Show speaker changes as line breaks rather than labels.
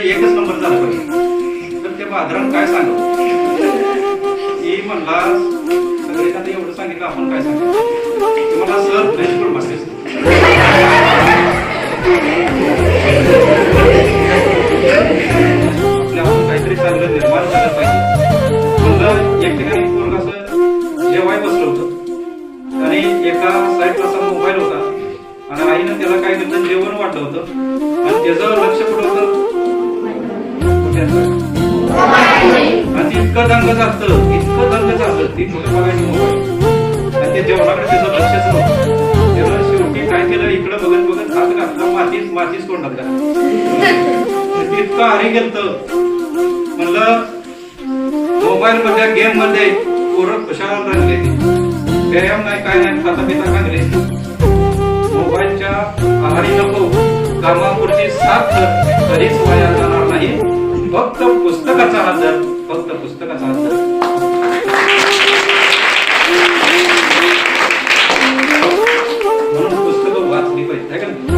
एकच नंबर झाला पाहिजे तर ते बाजारात काय सांगू? की म्हणला सगळे एवढं सांगितलं आपण काय सांगू? मला सर बेंच पण बसले आपल्या हातून काहीतरी चांगलं निर्माण झालं पाहिजे. म्हणलं एक ठिकाणी पोरग असं जेवाय बसलं होतं. आणि एका साईडला मोबाईल होता. आणि आईनं त्याला काय केलं? जेवण वाटलं होतं. आणि त्याचं लक्ष कुठं आणि इतकं दंग चालतं इतकं दंग चालतं ती मुलं बघायची मोबाईल आणि ते जेवणाकडे त्याचं लक्षच नव्हतं त्यानं शेवटी काय केलं इकडं बघत बघत हात घातला मातीच मातीच तोंडात घातला. इतकं आरे गेलत. म्हणलं मोबाईल मध्ये गेममध्ये पोरं कशाला राहिले. व्यायाम नाही काय नाही खाता पिता लागले मोबाईलच्या आहारी नको. कामापुरती साथ कधीच वाया जाणार फक्त पुस्तकाचा आदर फक्त पुस्तकाचा आदर. म्हणून पुस्तकं वाचली पाहिजे का